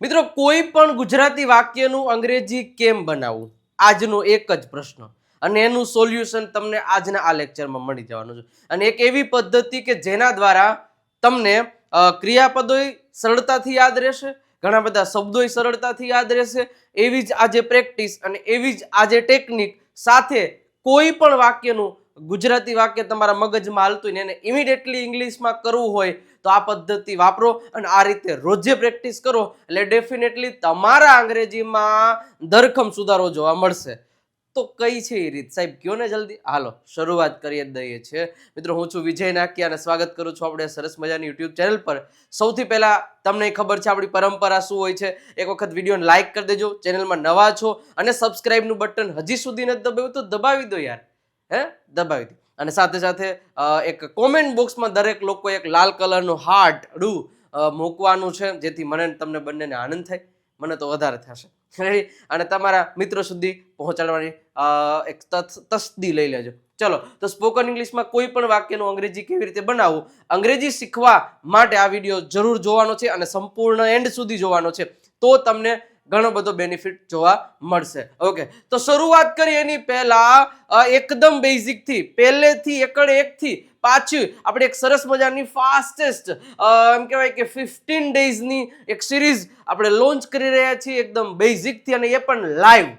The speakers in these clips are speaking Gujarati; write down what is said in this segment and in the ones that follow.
મિત્રો, કોઈ પણ ગુજરાતી વાક્યનું અંગ્રેજી કેમ બનાવવું? આજનો એક જ પ્રશ્ન. અને એનું સોલ્યુશન તમને આજના આ લેક્ચરમાં મળી જવાનું છે. અને એક એવી પદ્ધતિ કે જેના દ્વારા તમને ક્રિયાપદોય સરળતાથી યાદ રહેશે, ઘણા બધા શબ્દોય સરળતાથી યાદ રહેશે. એવી જ આજે પ્રેક્ટિસ અને એવી જ આજે ટેકનિક સાથે કોઈ પણ વાક્યનું ગુજરાતી વાક્ય તમારા મગજમાં હાલતું હોય એને ઇમિડિયેટલી ઇંગ્લિશમાં કરવું હોય તો આ પદ્ધતિ વાપરો અને આ રીતે રોજે પ્રેક્ટિસ કરો એટલે ડેફિનેટલી તમારા અંગ્રેજીમાં ધરખમ સુધારો જોવા મળશે. તો કઈ છે એ રીત? સાહેબ, કયો ને જલ્દી? હાલો, શરૂઆત કરીએ દઈએ છીએ. મિત્રો, હું છું વિજય નાકી અને સ્વાગત કરું છું આપણે સરસ મજાની યુટ્યુબ ચેનલ પર. સૌથી પહેલા તમને ખબર છે આપણી પરંપરા શું હોય છે? એક વખત વિડીયોને લાઈક કરી દેજો. ચેનલમાં નવા છો અને સબસ્ક્રાઇબનું બટન હજી સુધી નથી દબાવ્યું તો દબાવી દો યાર. હે? દબાવી દો. અને સાથે સાથે એક કોમેન્ટ બોક્સમાં દરેક લોકો એક લાલ કલરનું હાર્ટ ડુ મૂકવાનું છે, જેથી મને તમને બંનેને આનંદ થાય. મને તો વધારે થશે? અને તમારા મિત્રો સુધી પહોંચાડવાની એક તસ્દી લઈ લેજો. ચલો, તો સ્પોકન ઇંગ્લિશમાં કોઈ પણ વાક્યનું અંગ્રેજી કેવી રીતે બનાવવું, અંગ્રેજી શીખવા માટે આ વીડિયો જરૂર જોવાનો છે અને સંપૂર્ણ એન્ડ સુધી જોવાનો છે. તો તમને ઘણો બધો બેનિફિટ જોવા મળશે. ઓકે તો શરૂઆત કરીએ એની પહેલા એકદમ બેઝિકથી. પહેલેથી, એકડ એકથી પાછી આપણે એક સરસ મજાની ફાસ્ટેસ્ટ એમ કહેવાય કે ફિફ્ટીન ડેઝની એક સિરીઝ આપણે લોન્ચ કરી રહ્યા છીએ એકદમ બેઝિકથી અને એ પણ લાઈવ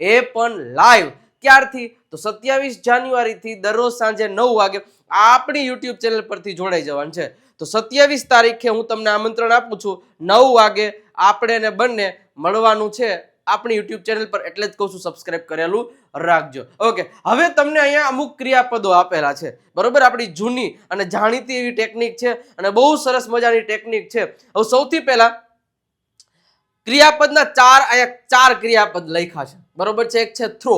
એ પણ લાઈવ ક્યારથી? તો સત્યાવીસ જાન્યુઆરીથી દરરોજ સાંજે નવ વાગે આપણી યુટ્યુબ ચેનલ પરથી જોડાઈ જવાનું છે. તો સત્યાવીસ તારીખે હું તમને આમંત્રણ આપું છું. નવ વાગે આપણે ને બંને મળવાનું છે આપણી યુટ્યુબ ચેનલ પર. એટલે જ કહું છું સબસ્ક્રાઇબ કરેલું રાખજો. ઓકે હવે તમને અહીંયા અમુક ક્રિયાપદો આપેલા છે. બરોબર? આપણી જૂની અને જાણીતી એવી ટેકનિક છે અને બહુ સરસ મજાની ટેકનિક છે. હવે સૌથી પહેલા ક્રિયાપદના ચાર, અહીંયા ચાર ક્રિયાપદ લખ્યા છે. બરોબર છે? એક છે થ્રો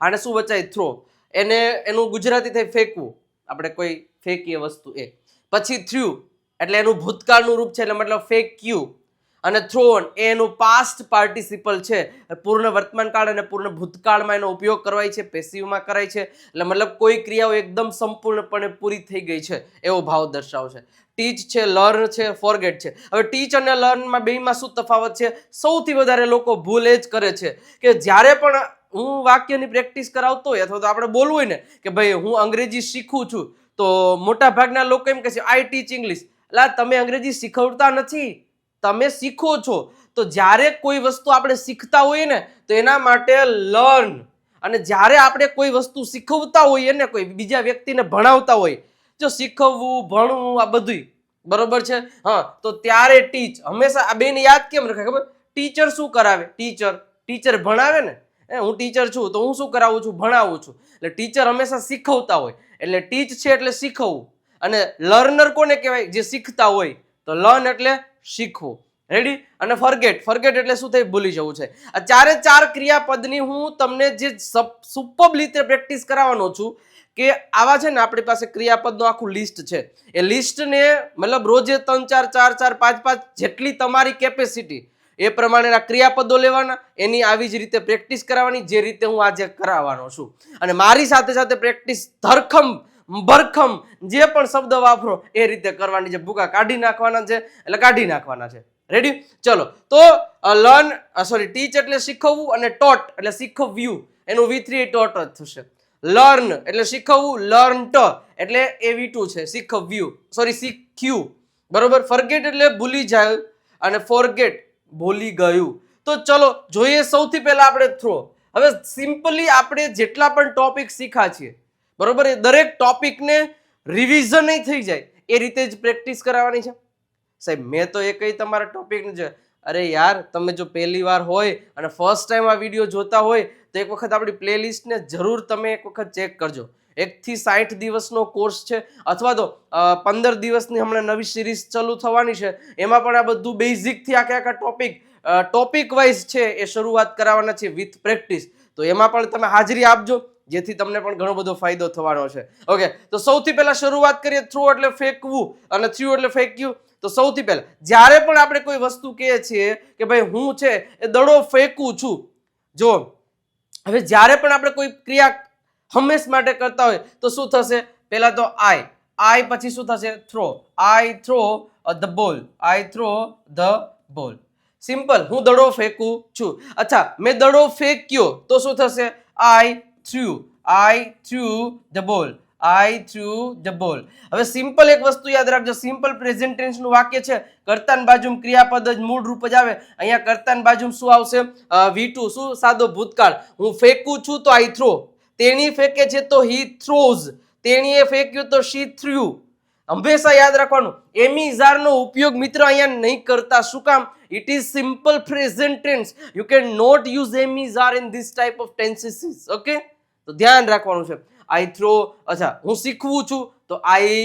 આને શું વચાય? થ્રો એને, એનું ગુજરાતી થઈ ફેંકવું. આપણે કોઈ ફેંકીએ વસ્તુ એ. પછી થ્રુ એટલે એનું ભૂતકાળનું રૂપ છે, એટલે મતલબ ફેંક્યું. અને થ્રોન એ એનું પાસ્ટ પાર્ટિસિપલ છે. પૂર્ણ વર્તમાનકાળ અને પૂર્ણ ભૂતકાળમાં એનો ઉપયોગ કરવાય છે પેસિવમાં કરાય છે. એટલે મતલબ કોઈ ક્રિયાઓ એકદમ સંપૂર્ણપણે પૂરી થઈ ગઈ છે, એવો ભાવ દર્શાવશે ટીચ છે લર્ન છે ફોરગેટ છે. હવે ટીચ અને લર્નમાં બેયમાં શું તફાવત છે? સૌથી વધારે લોકો ભૂલ એ જ કરે છે કે જ્યારે પણ હું વાક્યની પ્રેક્ટિસ કરાવતો હોય અથવા તો આપણે બોલવું હોય ને, કે ભાઈ હું અંગ્રેજી શીખું છું, તો મોટા ભાગના લોકો એમ કહે છે આઈ ટીચ ઇંગ્લિશ એટલે તમે અંગ્રેજી શીખવતા નથી. તમે શીખો છો, તો જ્યારે કોઈ વસ્તુ આપણે શીખતા હોઈએ ને, તો એના માટે લર્ન. અને જ્યારે આપણે કોઈ વસ્તુ શીખવતા હોઈએ ને, કોઈ બીજા વ્યક્તિને ભણાવતા હોય, જો શીખવવું, ભણવું, આ બધું બરોબર છે? હા, તો ત્યારે ટીચ, હંમેશા આ બેને યાદ કેમ રાખે ખબર? ટીચર શું કરાવે? ટીચર ટીચર ભણાવે ને? એ હું ટીચર છું, તો હું શું કરાવું છું? ભણાવું છું. એટલે ટીચર હંમેશા શીખવતા હોય. એટલે ટીચ છે એટલે શીખવવું. અને લર્નર કોને કહેવાય? જે શીખતા હોય. તો લર્ન એટલે શીખવું. રેડી અને ફરગેટ ફરગેટ એટલે શું થાય? ભૂલી જવું છે. આ ચારે ચાર ક્રિયાપદની હું તમને જે સુપબ રીતે પ્રેક્ટિસ કરાવવાનો છું કે આવા છે ને આપણી પાસે ક્રિયાપદનું આખું લિસ્ટ છે. એ લિસ્ટને મતલબ રોજે ત્રણ, ચાર ચાર ચાર, પાંચ પાંચ જેટલી તમારી કેપેસિટી એ પ્રમાણેના ક્રિયાપદો લેવાના, એની આવી જ રીતે પ્રેક્ટિસ કરાવવાની જે રીતે હું આજે કરાવવાનો છું. અને મારી સાથે સાથે પ્રેક્ટિસ ધરખમ ભરખમ જે પણ શબ્દ વાપરો, એ રીતે કરવાની છે ભૂકા કાઢી નાખવાના છે, એટલે કાઢી નાખવાના છે. રેડી ચલો. તો લર્ન સોરી ટીચ એટલે શીખવવું અને ટોટ એટલે શીખવ્યું. એનું વી થ્રી ટોટ જ થશે. લર્ન એટલે શીખવવું લર્ન ટ એટલે એ વી ટુ છે, શીખવ્યું. સોરી શીખ્યું. બરોબર? ફરગેટ એટલે ભૂલી જાય અને ફોરગેટ ભૂલી ગયું. તો ચલો, જોઈએ સૌથી પહેલા આપણે થ્રો હવે સિમ્પલી આપણે જેટલા પણ ટોપિક શીખા છીએ બરોબર? એ દરેક ટોપિકને રિવિઝન થઈ જાય. એ રીતે જ પ્રેક્ટિસ કરાવવાની છે. સાહેબ, મેં તો એ કઈ તમારા ટોપિક છે અરે યાર, તમે જો પહેલી વાર હોય અને ફર્સ્ટ ટાઈમ આ વીડિયો જોતા હોય, તો એક વખત આપણી પ્લેલિસ્ટને જરૂર તમે એક વખત ચેક કરજો. એકથી સાઠ દિવસનો કોર્સ છે, અથવા તો પંદર દિવસની હમણાં નવી સિરીઝ ચાલુ થવાની છે, એમાં પણ આ બધું બેઝિકથી આખે આખા ટોપિક ટોપિક વાઇઝ છે એ શરૂઆત કરાવવાના છે વિથ પ્રેક્ટિસ તો એમાં પણ તમે હાજરી આપજો. જેથી તમને પણ ઘણો બધો ફાયદો થવાનો છે. ઓકે તો સૌથી પહેલા શરૂઆત કરીએ થ્રુ એટલે ફેંકવું અને થ્રુ એટલે ફેંક્યું. તો સૌથી પહેલા, જ્યારે પણ આપણે કોઈ વસ્તુ કહીએ છીએ કે ભાઈ હું છે એ દડો ફેંકું છું જો હવે જ્યારે પણ આપણે કોઈ ક્રિયા હંમેશ માટે કરતા હોય, તો શું થશે? પહેલા તો આઈ આઈ પછી શું થશે? Throw I throw the ball I throw the ball simple હું દડો ફેંકું છું. અચ્છા, મેં દડો ફેંક્યો, તો શું થશે? I threw I threw the ball I threw the ball હવે સિમ્પલ એક વસ્તુ યાદ રાખજો. સિમ્પલ પ્રેઝન્ટ ટેન્સનું વાક્ય છે. કર્તાન બાજુમાં ક્રિયાપદ જ મૂળ રૂપ જ આવે. અહીંયા કર્તાન બાજુમ શું આવશે? વી શું? સાદો ભૂતકાળ. હું ફેંકું છું તો આઈ થ્રો તેણી ફેંકે છે તો હી થ્રોઝ તેણીએ ફેંક્યું તો શી થ્રુ હંમેશા યાદ રાખવાનું. એમીઝારનો ઉપયોગ મિત્ર અહીંયા નહીં કરતા. શું કામ? It is simple present tense you can not use am is are in this type of tenses okay તો ધ્યાન રાખવાનું છે. આઈ થ્રો અચ્છા, હું શીખવું છું, તો આઈ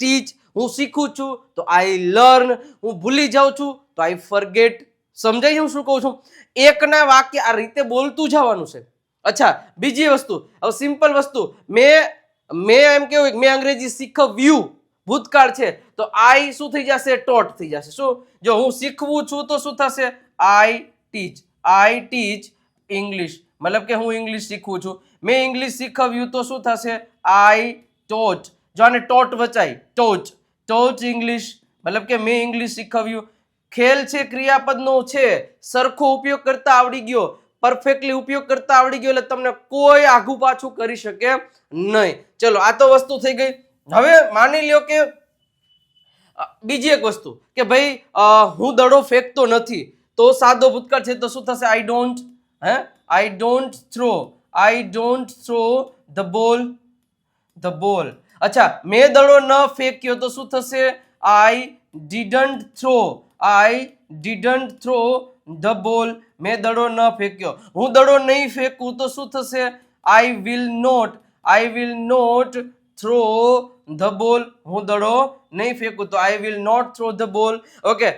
ટીચ હું શીખું છું, તો આઈ લર્ન હું ભૂલી જાઉં છું, તો આઈ ફરગેટ સમજાય હું શું કહું છું? એકના વાક્ય આ રીતે બોલતું જવાનું છે. અચ્છા, બીજી વસ્તુ, હવે સિમ્પલ વસ્તુ, મેં મેં એમ કેવું મેં અંગ્રેજી શીખવ્યું, ભૂતકાળ છે, તો આઈ શું થઈ જશે? ટોટ થઈ જશે. શું? જો હું શીખવું છું તો શું થશે? આઈ ટીચ આઈ ટીચ ઇંગ્લિશ મતલબ કે હું ઇંગ્લિશ શીખું છું. મેં ઇંગ્લિશ શીખવ્યું તો શું થશે? આઈ ટોચ જો આને ટોટ વચાય ટોચ ટોચ ઇંગ્લિશ મતલબ કે મેં ઇંગ્લિશ શીખવ્યું. ખેલ છે, ક્રિયાપદનો છે. સરખો ઉપયોગ કરતા આવડી ગયો. પરફેક્ટલી ઉપયોગ કરતા આવડી ગયો, એટલે તમને કોઈ આઘું પાછું કરી શકે નહીં. ચલો, આ તો વસ્તુ થઈ ગઈ. હવે માની લ્યો કે બીજી એક વસ્તુ. કે ભાઈ હું દડો ફેંકતો નથી. તો સાદો ભૂતકાળ છે તો શું થશે? આઈ ડોન્ટ હે? I don't throw I don't throw the ball the ball અચ્છા, મેં દડો ન ફેંક્યો તો શું થશે? I didn't throw I didn't throw the ball મેં દડો ન ફેંક્યો. હું દડો નહીં ફેંકું તો શું થશે? I will not I will not throw the ball હું દડો નહીં ફેંકું તો I will not throw the ball okay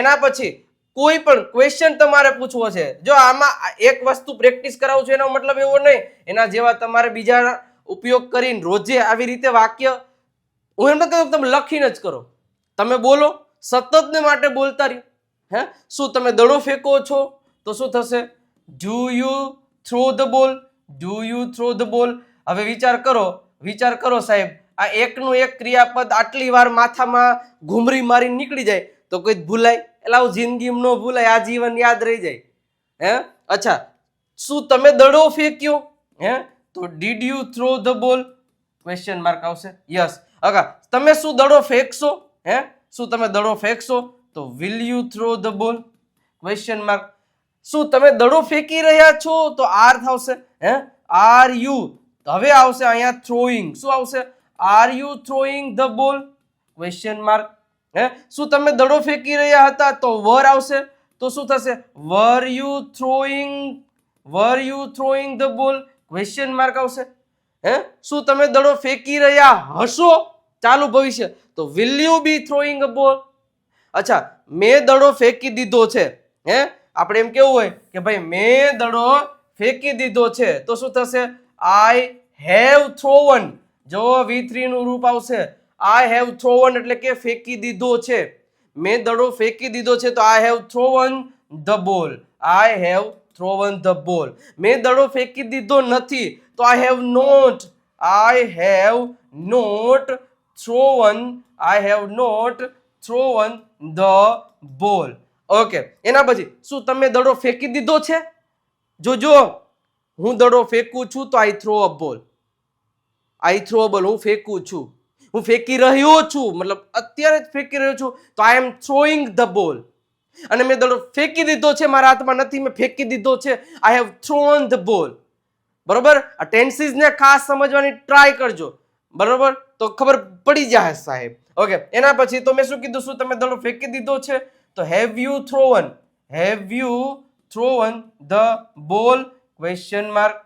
એના પછી કોઈ પણ ક્વેશ્ચન તમારે પૂછવો છે. જો આમાં એક વસ્તુ પ્રેક્ટિસ કરાવું છું, એનો મતલબ એવો નહીં, એના જેવા તમારે બીજા ઉપયોગ કરીને રોજે આવી રીતે વાક્ય, હું એમ નથી કહું તમે લખીને જ કરો. તમે બોલો સતતને માટે બોલતા રહ્યો હે? શું તમે દડો ફેંકો છો? તો શું થશે? Do you throw the ball do you throw the ball હવે વિચાર કરો વિચાર કરો સાહેબ, આ એકનું એક ક્રિયાપદ આટલી વાર માથામાં ઘૂમરી મારી નીકળી જાય, તો કોઈ ભૂલાય? એટલે આવું જિંદગીમાં ન ભૂલાય, આ જીવન યાદ રહી જાય. હે? અચ્છા, શું તમે દડો ફેંક્યો? હે? તો did you throw the ball question mark આવશે. યસ અગા, તમે શું દડો ફેંકશો? હે? શું તમે દડો ફેંકશો? તો will you throw the ball question mark શું તમે દડો ફેંકી રહ્યા છો? તો આર થશે હે? આર યુ હવે આવશે અહીંયા થ્રોઈંગ શું આવશે? Are you throwing the ball question mark હે? શું તમે દડો ફેંકી રહ્યા હતા? તો વર આવશે. તો શું થશે? Were you throwing, were you throwing the ball? Question mark આવશે. હે? શું તમે દડો ફેંકી રહ્યા હશો? ચાલુ ભવિષ્ય. તો will you be throwing a ball અચ્છા, મેં દડો ફેંકી દીધો છે. હે? આપણે એમ કેવું હોય કે ભાઈ, મેં દડો ફેંકી દીધો છે. તો શું થશે? આઈ હેવ થ્રોવન જો વી થ્રી નું રૂપ આવશે. આઈ હેવ થ્રોવન એટલે કે ફેંકી દીધો છે. મેં દડો ફેંકી દીધો છે તો I have થ્રોવન the ball I have થ્રોવન the ball મેં દડો ફેંકી દીધો નથી તો I have not I have not thrown I have not thrown the ball okay એના પછી શું તમે દડો ફેંકી દીધો છે? જોજો હું દડો ફેંકું છું તો આઈ થ્રો અ બોલ આઈ થ્રો અ બોલ હું ફેંકું છું. હું ફેંકી રહ્યો છું. મતલબ અત્યારે જ ફેંકી રહ્યો છું. તો આઈ એમ થ્રોઈંગ ધ બોલ અને મેં દડો ફેંકી દીધો છે, મારા હાથમાં નથી, મેં ફેંકી દીધો છે. I have thrown the ball બરોબર? આ ટેન્સીસને ખાસ સમજવાની ટ્રાય કરજો. બરોબર? તો ખબર પડી જાય સાહેબ. ઓકે એના પછી તો મેં શું કીધું? શું તમે દડો ફેંકી દીધો છે? તો have you thrown have you thrown the ball question mark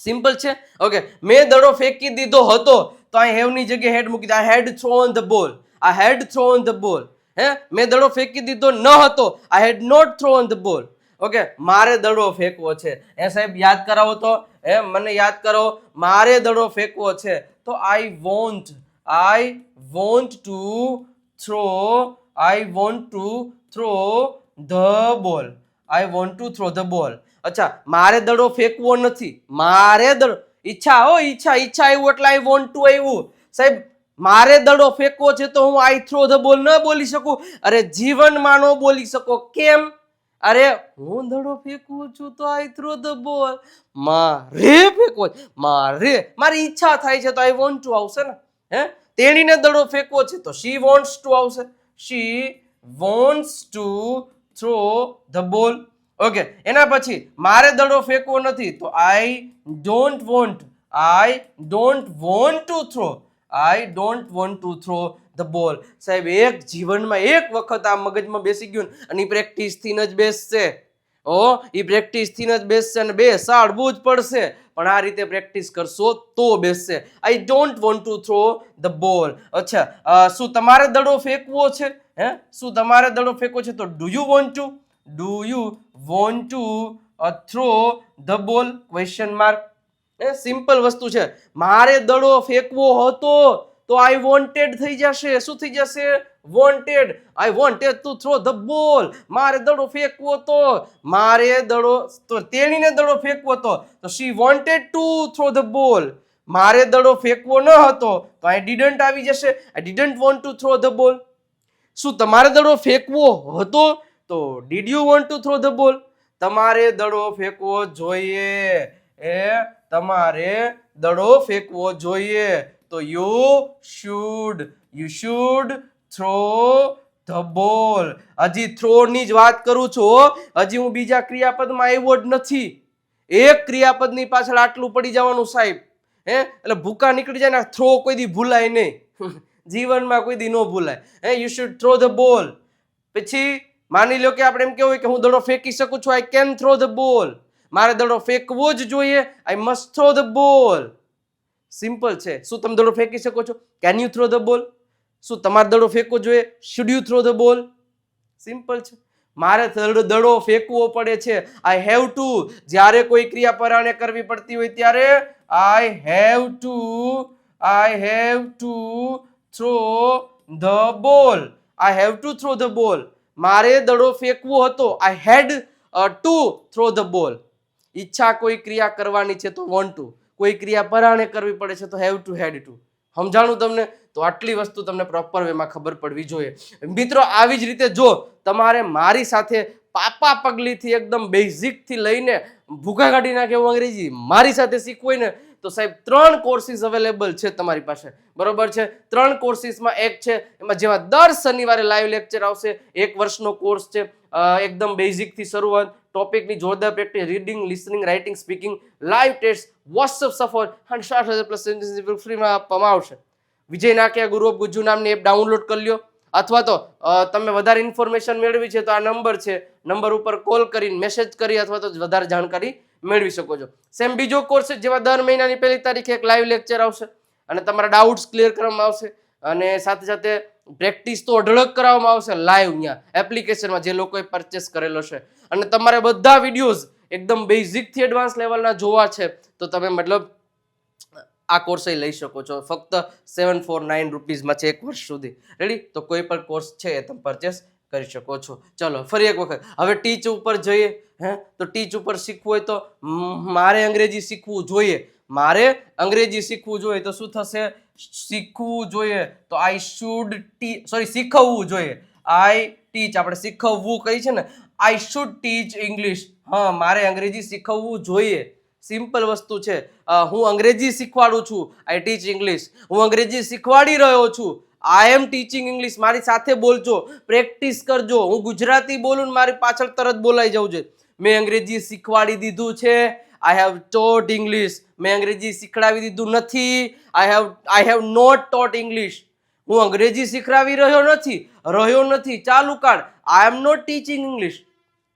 simple છે? ઓકે મેં દડો ફેંકી દીધો હતો. તો અહીં હેવની જગ્યાએ હેડ મૂકી દે. આ હેડ ઓન ધ બોલ આ હેડ થ્રોન ધ બોલ હે? મેં દડો ફેંકી દીધો ન હતો. I had not thrown the ball okay મારે દડો ફેંકવો છે. એ સાહેબ, યાદ કરાવો તો. હે, મને યાદ કરો. મારે દડો ફેંકવો છે. તો I want I want to throw I want to throw the ball I want to throw the ball અચ્છા, મારે દડો ફેંકવો નથી. મારે દડો ઈચ્છા હો, ઈચ્છા ઈચ્છા આવ્યું એટલે આઈ વોન્ટ ટુ આવ્યું સાહેબ, મારે દડો ફેંકવો છે તો હું આઈ થ્રો ધ બોલ ન બોલી શકું? અરે જીવનમાં ન બોલી શકો. કેમ? અરે હું દડો ફેંકું છું તો આઈ થ્રો ધ બોલ મારે ફેંકવો મારે, મારી ઈચ્છા થાય છે તો આઈ વોન્ટ ટુ આવશે ને? હે? તેણીને દડો ફેંકવો છે તો શી વોન્ટ્સ ટુ આવશે. She wants to throw the ball okay એના પછી મારે દડો ફેંકવો નથી, તો I don't want I don't want to throw I don't want to throw the ball સાહેબ, એક જીવનમાં એક વખત આ મગજમાં બેસી ગયું અને પ્રેક્ટિસથી જ બેસશે. ઓ એ પ્રેક્ટિસથી જ બેસશે અને બે સાડવું જ પડશે. પણ આ રીતે પ્રેક્ટિસ કરશો તો બેસશે. I don't want to throw the ball અચ્છા શું તમારે દડો ફેંકવો છે? હે? શું તમારે દડો ફેંકવો છે? તો do you want to do you want to throw the ball question mark A simple વસ્તુ છે. મારે દડો ફેંકવો હતો તો આઈ વોન્ટેડ થઈ જશે. શું થઈ જશે? Wanted I wanted to throw the ball મારે દડો ફેંકવો તો મારે દડો, તો તેણીને દડો ફેંકવો હતો. તો she wanted to throw the ball મારે દડો ફેંકવો ન હતો. તો આઈ ડિડન્ટ આવી જશે. I didn't want to throw the ball શું તમારે દડો ફેંકવો હતો? તો did you want to throw the ball તમારે દડો ફેંકવો જોઈએ. એ તમારે દડો ફેંકવો જોઈએ. તો you should you should throw the ball હજી થ્રો ની જ વાત કરું છું હજી હું બીજા ક્રિયાપદમાં આવ્યો જ નથી. એક ક્રિયાપદની પાછળ આટલું પડી જવાનું સાહેબ. હે? એટલે ભૂકા નીકળી જાય ને થ્રો કોઈ દી ભૂલાય નહીં. જીવનમાં કોઈ દી ન ભૂલાય. હે યુ શુડ થ્રો ધ બોલ પછી માની લો કે આપણે એમ કેવું કે હું દડો ફેંકી શકું છું I can throw the ball મારે દડો ફેંકવો જ જોઈએ I must throw the ball simple છે. શું તમે દડો ફેંકી શકો છો? Can you throw the ball શું તમારે દડો ફેંકવો જોઈએ? Should you throw the ball simple છે. મારે દડો ફેંકવો પડે છે. આઈ હેવ ટુ જ્યારે કોઈ ક્રિયા પરાણે કરવી પડતી હોય ત્યારે I have to I have to throw the ball I have to throw the ball મારે દડો ફેંકવો હતો. I had to throw the ball ઈચ્છા કોઈ ક્રિયા કરવાની છે તો વોન્ટ ટુ કોઈ ક્રિયા પરાણે કરવી પડે છે તો હેવ ટુ હેડ ટુ સમજાણું તમને? તો આટલી વસ્તુ તમને પ્રોપર વેમાં ખબર પડવી જોઈએ. મિત્રો, આવી જ રીતે જો તમારે મારી સાથે પાપા પગલીથી એકદમ બેઝિકથી લઈને ભૂખા કાઢી નાખે એવું અંગ્રેજી, મારી સાથે શીખવું ને તો સાહેબ, ત્રણ કોર્સીસ અવેલેબલ છે તમારી પાસે. બરોબર છે? ત્રણ કોર્સીસમાં એક છે, એમાં જેમાં દર શનિવારે લાઈવ લેક્ચર આવશે. એક વર્ષનો કોર્સ છે એકદમ બેઝિકથી શરૂઆત. ટોપિકની જોરદાર practice reading listening writing speaking live test WhatsApp સફર, અને સાઠ હજાર પ્લસ ફ્રીમાં આપવામાં આવશે. વિજય નાખ્યા ગુરુ ઓફ ગુજ્જુ નામની એપ ડાઉનલોડ કરી લ્યો. અથવા તો તમે વધારે ઇન્ફોર્મેશન મેળવી છે તો આ નંબર છે. નંબર ઉપર કોલ કરીને મેસેજ કરી અથવા તો વધારે જાણકારી મેળવી શકો છો. સેમ બીજો કોર્સ છે, જેમાં દર મહિનાની પહેલી તારીખે એક લાઈવ લેક્ચર આવશે અને તમારા ડાઉટ્સ ક્લિયર કરવામાં આવશે અને સાથે સાથે પ્રેક્ટિસ તો અઢળક કરાવવામાં આવશે લાઈવ ત્યાં એપ્લિકેશનમાં જે લોકોએ પરચેસ કરેલો છે. અને તમારે બધા વિડીયોઝ એકદમ બેઝિકથી એડવાન્સ લેવલના જોવા છે, તો તમે મતલબ આ કોર્સ લઈ શકો છો. ફક્ત સેવન ફોર નાઇન રૂપીઝમાં છે એક વર્ષ સુધી. રેડી તો કોઈ પણ કોર્સ છે એ તમે પરચેસ કરી શકો છો. ચલો, ફરી એક વખત. હવે ટીચ ઉપર જઈએ, હે? તો ટીચ ઉપર શીખવું હોય તો મારે અંગ્રેજી શીખવું જોઈએ. મારે અંગ્રેજી શીખવું જોઈએ તો શું થશે? શીખવું જોઈએ તો આઈ શુડ ટી સોરી શીખવવું જોઈએ. આઈ ટીચ આપણે શીખવવું કહી છે ને? આઈ શુડ ટીચ ઇંગ્લિશ હા, મારે અંગ્રેજી શીખવવું જોઈએ. સિમ્પલ વસ્તુ છે. હું અંગ્રેજી શીખવાડું છું. આઈ ટીચ ઇંગ્લિશ હું અંગ્રેજી શીખવાડી રહ્યો છું. આઈ એમ ટીચિંગ ઇંગ્લિશ મારી સાથે બોલજો પ્રેક્ટિસ કરજો. હું ગુજરાતી બોલું ને મારી પાછળ તરત બોલાઈ જવું છે. મેં અંગ્રેજી શીખવાડી દીધું છે. આઈ હેવ ટોટ ઇંગ્લિશ મેં અંગ્રેજી શીખડાવી દીધું નથી. I have I have not taught English હું અંગ્રેજી શીખડાવી રહ્યો નથી. રહ્યો નથી. ચાલુ કાઢ I am not teaching English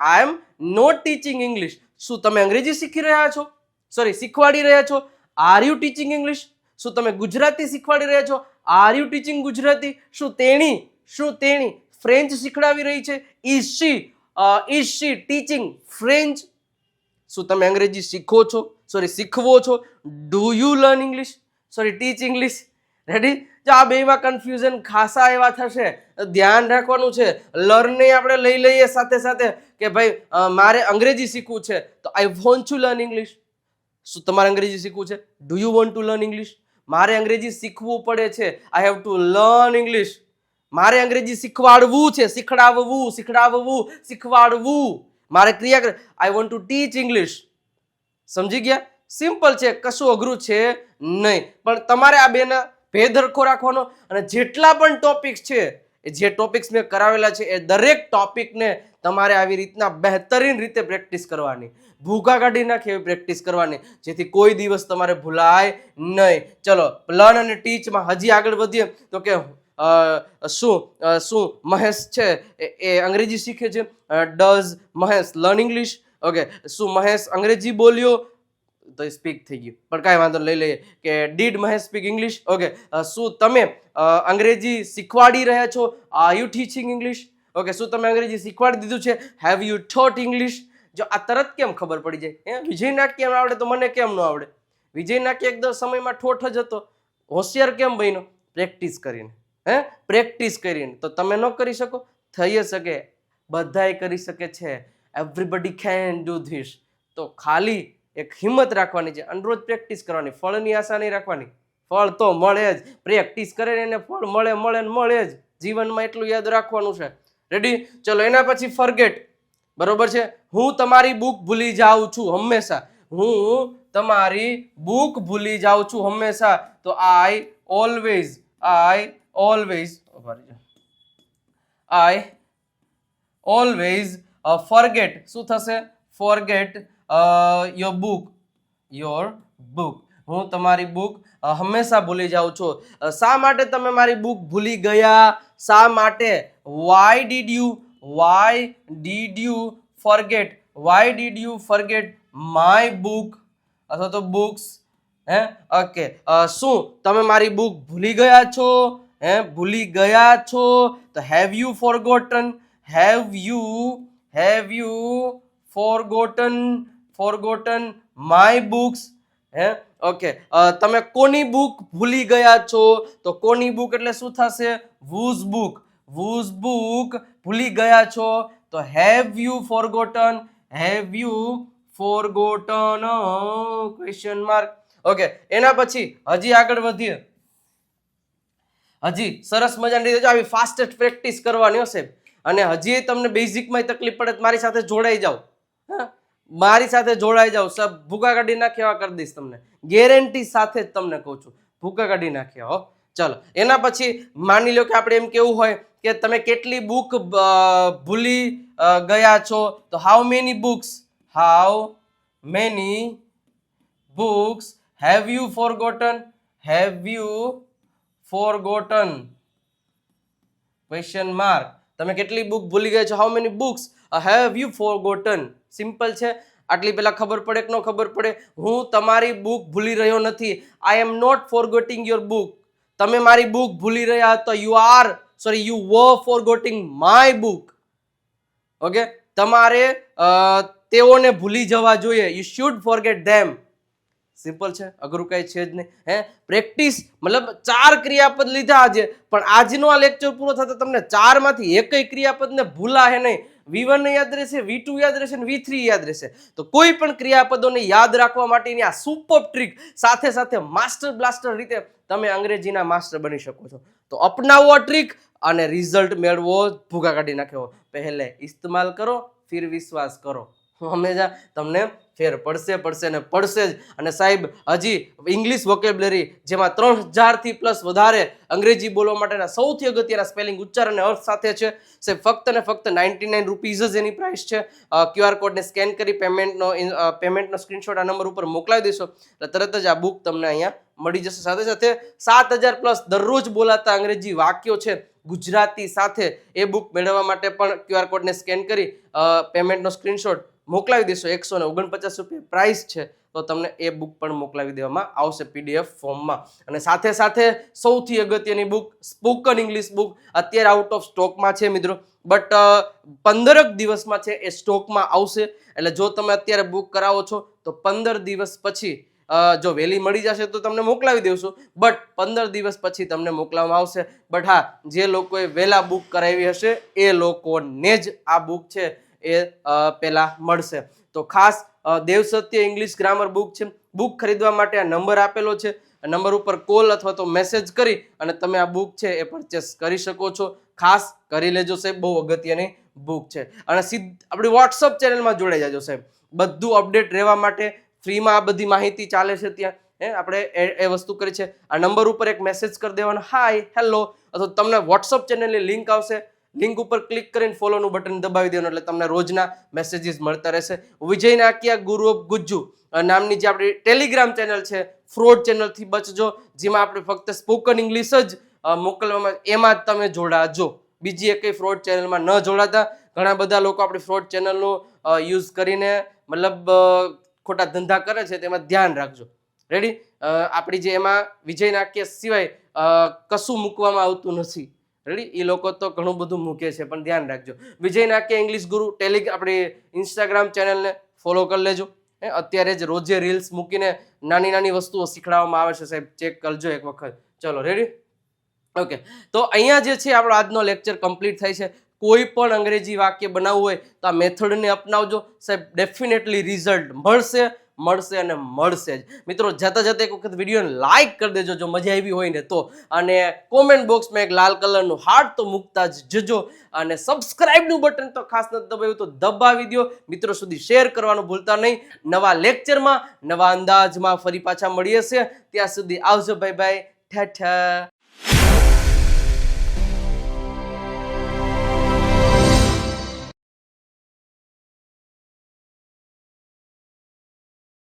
I am not teaching English શું તમે અંગ્રેજી શીખી રહ્યા છો? સોરી શીખવાડી રહ્યા છો? આર યુ ટીચિંગ ઇંગ્લિશ શું તમે ગુજરાતી શીખવાડી રહ્યા છો? આર યુ ટીચિંગ ગુજરાતી શું તેણી શું તેણી ફ્રેન્ચ શીખડાવી રહી છે? Is she is she teaching French શું તમે અંગ્રેજી શીખો છો? સોરી શીખવો છો? Do you learn English sorry teach English ready જો આ બેમાં કન્ફ્યુઝન ખાસા એવા થશે, ધ્યાન રાખવાનું છે. લર્નને આપણે લઈ લઈએ સાથે સાથે કે ભાઈ મારે અંગ્રેજી શીખવું છે. તો I want to learn English શું તમારે અંગ્રેજી શીખવું છે? Do you want to learn English મારે અંગ્રેજી શીખવું પડે છે. I have to learn English મારે અંગ્રેજી શીખવાડવું છે. શીખડાવવું શીખડાવવું, શીખવાડવું. મારે ક્રિયા I want to teach English સમજી ગયા? સિમ્પલ છે. કશું અઘરું છે નહીં. પણ તમારે આ બેના ભેદ રાખવાનો અને જેટલા પણ ટોપિક્સ છે જે ટોપિક્સ મેં કરાવેલા છે, એ દરેક ટોપિકને તમારે આવી રીતના બહેતરીન રીતે પ્રેક્ટિસ કરવાની. ભૂખા કાઢી નાખે એવી પ્રેક્ટિસ કરવાની, જેથી કોઈ દિવસ તમારે ભૂલાય નહીં. ચલો, લર્ન અને ટીચમાં હજી આગળ વધીએ. તો કે શું શું મહેશ છે? એ- એ અંગ્રેજી શીખે છે. Does Mahesh learn English okay શું મહેશ અંગ્રેજી બોલ્યો? તો સ્પીક થઈ ગયું. પણ કાંઈ વાંધો લઈ લઈએ કે did Mahesh speak English okay શું તમે અંગ્રેજી શીખવાડી રહ્યા છો? Are you teaching English okay શું તમે અંગ્રેજી શીખવાડી દીધું છે? હેવ યુ થોટ ઇંગ્લિશ જો આ તરત કેમ ખબર પડી જાય? એ વિજય નાટ્ય એમ આવડે તો મને કેમ ન આવડે? વિજય નાટ્ય એકદમ સમયમાં ઠોઠ જ હતો. હોશિયાર કેમ બન્યો? પ્રેક્ટિસ કરીને. હે? પ્રેક્ટિસ કરીને. તો તમે ન કરી શકો? થઈ શકે. બધાય કરી શકે છે. એવરીબડી કેન ડુ ધીસ તો ખાલી એક હિંમત રાખવાની છે. અને રોજ પ્રેક્ટિસ કરવાની, ફળની આશા નહીં રાખવાની. ફળ તો મળે જ. પ્રેક્ટિસ કરે એને ફળ મળે મળે ને મળે જ. જીવનમાં એટલું યાદ રાખવાનું છે. રેડી ચલો, એના પછી ફરગેટ બરોબર છે? હું તમારી બુક ભૂલી જાઉં છું હંમેશા. હું તમારી બુક ભૂલી જાઉં છું હંમેશા. તો I always I always I always forget શું થશે? Forget your book your book હું તમારી બુક હંમેશા ભૂલી જાઉં છું. અ, શા માટે તમે મારી બુક ભૂલી ગયા? શા માટે? Why did you why did you forget why did you forget my book અથવા તો બુક્સ હે? ઓકે શું તમે મારી બુક ભૂલી ગયા છો? હે? ભૂલી ગયા છો? તો have you forgotten have you have you forgotten forgotten my books હે? ઓકે તમે કોની બુક ભૂલી ગયા છો? તો કોની બુક એટલે શું થશે? વૂઝ બુક વૂઝ બુક ભૂલી ગયા છો? તો have you forgotten have you forgotten question mark okay એના પછી હજી આગળ વધીએ. હજી સરસ મજાની રીતે આવી ફાસ્ટેસ્ટ પ્રેક્ટિસ કરવાની હશે અને હજી તમને બેઝિકમાં તકલીફ પડે મારી સાથે જોડાઈ જાઓ. હા? મારી સાથે જોડાઈ જાઓ. સબ ભૂકા કાઢી નાખ્યા કરી દઈશ તમને. ગેરંટી સાથે જ તમને કહું છું. ભૂકા કાઢી નાખ્યા, હો. ચલો, એના પછી માની લો કે આપણે એમ કેવું હોય કે તમે કેટલી બુક ભૂલી ગયા છો, તો how many books how many books have you forgotten? Have you forgotten question mark તમે કેટલી બુક ભૂલી ગયા છો? How many books have you forgotten? Simple છે. આટલી પહેલાં ખબર પડે કે ન ખબર પડે, હું તમારી બુક ભૂલી રહ્યો નથી. I am not forgetting your book તમે મારી બુક ભૂલી રહ્યા તો you are sorry you were forgetting my book okay તમારે તેઓને ભૂલી જવા જોઈએ. You should forget them simple છે. અઘરું કઈ છે જ નહીં. હે? પ્રેક્ટિસ મતલબ ચાર ક્રિયાપદ લીધા આજે. પણ આજનો આ લેક્ચર પૂરો થતા તમને ચારમાંથી એકય ક્રિયાપદને ભૂલા હે નહીં. વી વન યાદ રહેશે વી ટુ યાદ રહેશે વી થ્રી યાદ રહેશે. તો કોઈ પણ ક્રિયાપદોને યાદ રાખવા માટેની આ સુપર ટ્રીક સાથે સાથે માસ્ટર બ્લાસ્ટર રીતે તમે અંગ્રેજીના માસ્ટર બની શકો છો. તો અપનાવો આ ટ્રીક અને રિઝલ્ટ મેળવો, ભૂગા કાઢી નાખ્યો પહેલે ઇસ્તેમાલ કરો, ફિર વિશ્વાસ કરો. હંમેશા તમને ફેર પડશે પડશે ને પડશે જ. અને સાહેબ, હજી ઇંગ્લિશ વોકેબ્લરી જેમાં ત્રણ હજારથી પ્લસ વધારે અંગ્રેજી બોલવા માટેના સૌથી અગત્યના સ્પેલિંગ ઉચ્ચાર અને અર્થ સાથે છે. સાહેબ, ફક્ત ને ફક્ત નાઇન્ટી નાઇન રૂપીઝ જ એની પ્રાઇસ છે. ક્યુઆર કોડને સ્કેન કરી પેમેન્ટનો પેમેન્ટનો સ્ક્રીનશોટ આ નંબર ઉપર મોકલાવી દેશો. એટલે તરત જ આ બુક તમને અહીંયા મળી જશે. સાથે સાથે સાત હજાર પ્લસ દરરોજ બોલાતા અંગ્રેજી વાક્યો છે ગુજરાતી સાથે. એ બુક મેળવવા માટે પણ ક્યુઆર કોડને સ્કેન કરી પેમેન્ટનો સ્ક્રીનશોટ મોકલાવી દેશો. એકસો ને ઓગણપચાસ રૂપિયા પ્રાઇસ છે. તો તમને એ બુક પણ મોકલાવી દેવામાં આવશે પીડીએફ ફોર્મમાં અને સાથે સાથે સૌથી અગત્યની બુક સ્પોકન ઇંગ્લિશ બુક અત્યારે આઉટ ઓફ સ્ટોકમાં છે મિત્રો. બટ પંદરક દિવસમાં છે એ સ્ટોકમાં આવશે. એટલે જો તમે અત્યારે બુક કરાવો છો, તો પંદર દિવસ પછી જો વહેલી મળી જશે તો તમને મોકલાવી દેશું બટ પંદર દિવસ પછી તમને મોકલવામાં આવશે. બટ હા, જે લોકોએ વહેલા બુક કરાવી હશે, એ લોકોને જ આ બુક છે. એ પહેલા મળશે. તો ખાસ Devsatya Dev Satya English grammar book છે. બુક ખરીદવા માટે આ નંબર આપેલો છે. નંબર ઉપર કોલ અથવા તો મેસેજ કરી અને તમે આ બુક છે એ પરચેસ કરી શકો છો. ખાસ કરી લેજો સાહેબ, બહુ અગત્યની બુક છે. અને સીધ, આપણી વોટ્સઅપ ચેનલમાં જોડાઈ જાજો સાહેબ. બધું અપડેટ રહેવા માટે ફ્રીમાં આ બધી માહિતી ચાલે છે ત્યાં. હે, આપણે એ વસ્તુ કરી છે. આ નંબર ઉપર એક મેસેજ કરી દેવાનો. હાય હેલો અથવા તમને વોટ્સઅપ ચેનલની લિંક આવશે. લિંક ઉપર ક્લિક કરીને ફોલોનું બટન દબાવી દેવાનું એટલે તમને રોજના મેસેજીસ મળતા રહેશે. વિજય નાકિયા ગુરુ ઓફ ગુજ્જુ નામની જે આપણી ટેલિગ્રામ ચેનલ છે, ફ્રોડ ચેનલથી બચજો, જેમાં આપણે ફક્ત સ્પોકન ઇંગ્લિશ જ મોકલવામાં, એમાં જ તમે જોડાજો. બીજી એકેય ફ્રોડ ચેનલમાં ન જોડાતા. ઘણા બધા લોકો આપણી ફ્રોડ ચેનલનો યુઝ કરીને મતલબ ખોટા ધંધા કરે છે, તેમાં ધ્યાન રાખજો. રેડી આપણી જે એમાં વિજય નાક્ય સિવાય કશું મૂકવામાં આવતું નથી. રેડી એ લોકો તો ઘણું બધું મૂકે છે, પણ ધ્યાન રાખજો. વિજય નાકે ઇંગ્લિશ ગુરુ ટેલિગ આપણી ઇન્સ્ટાગ્રામ ચેનલને ફોલો કરી લેજો. એ અત્યારે જ રોજે રીલ્સ મૂકીને નાની નાની વસ્તુઓ શીખડાવવામાં આવે છે, સાહેબ. ચેક કરજો એક વખત. ચલો રેડી ઓકે તો અહીંયા જે છે, આપણો આજનો લેક્ચર કમ્પ્લીટ થાય છે. કોઈ પણ અંગ્રેજી વાક્ય બનાવવું હોય તો આ મેથડને અપનાવજો. સાહેબ ડેફિનેટલી રિઝલ્ટ મળશે. મળશે અને મળશે જ. મિત્રો, જતા જતા એક વખત વિડીયોને લાઈક કરી દેજો જો મજા આવી હોય ને તો. અને કોમેન્ટ બોક્સમાં એક લાલ કલરનું હાર્ટ તો મૂકતા જ જજો. અને સબસ્ક્રાઇબનું બટન તો ખાસ નથી દબાવ્યું તો દબાવી દો મિત્રો સુધી શેર કરવાનું ભૂલતા નહીં. નવા લેક્ચરમાં નવા અંદાજમાં ફરી પાછા મળીએ છીએ. ત્યાં સુધી આવજો ભાઈ ભાઈ ઠા